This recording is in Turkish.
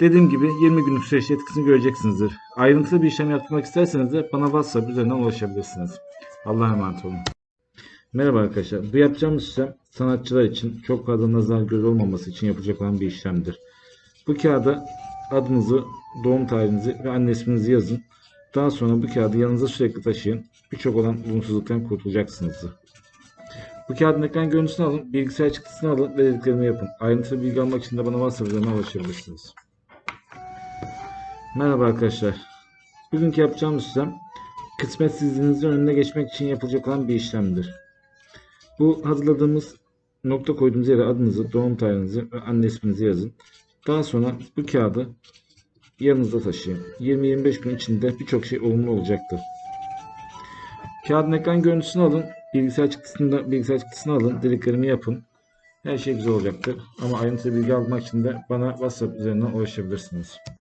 Dediğim gibi 20 günlük süreçte etkisini göreceksinizdir. Ayrıntılı bir işlem yaptırmak isterseniz de bana WhatsApp üzerinden ulaşabilirsiniz. Allah'a emanet olun. Merhaba arkadaşlar. Bu yapacağımız işlem sanatçılar için çok fazla nazar göz olmaması için yapılacak olan bir işlemdir. Bu kağıda adınızı, doğum tarihinizi ve anne isminizi yazın. Daha sonra bu kağıdı yanınıza sürekli taşıyın. Birçok olan olumsuzluktan kurtulacaksınızdır. Bu kağıdın ekran görüntüsünü alın, bilgisayar çıktısını alın ve dediklerimi yapın. Ayrıntılı bilgi almak için de bana WhatsApp üzerinden ulaşabilirsiniz. Merhaba arkadaşlar. Bugünkü yapacağımız işlem kısmetsizliğinizin önüne geçmek için yapılacak olan bir işlemdir. Bu hazırladığımız nokta koyduğumuz yere adınızı, doğum tarihinizi ve anne isminizi yazın. Daha sonra bu kağıdı yanınızda taşıyın. 20-25 gün içinde birçok şey olumlu olacaktır. Kağıdın ekran görüntüsünü alın. Bilgisayar çıktısını, bilgisayar çıktısını alın. Dediklerimi yapın. Her şey güzel olacaktır. Ama ayrıntılı bilgi almak için de bana WhatsApp üzerinden ulaşabilirsiniz.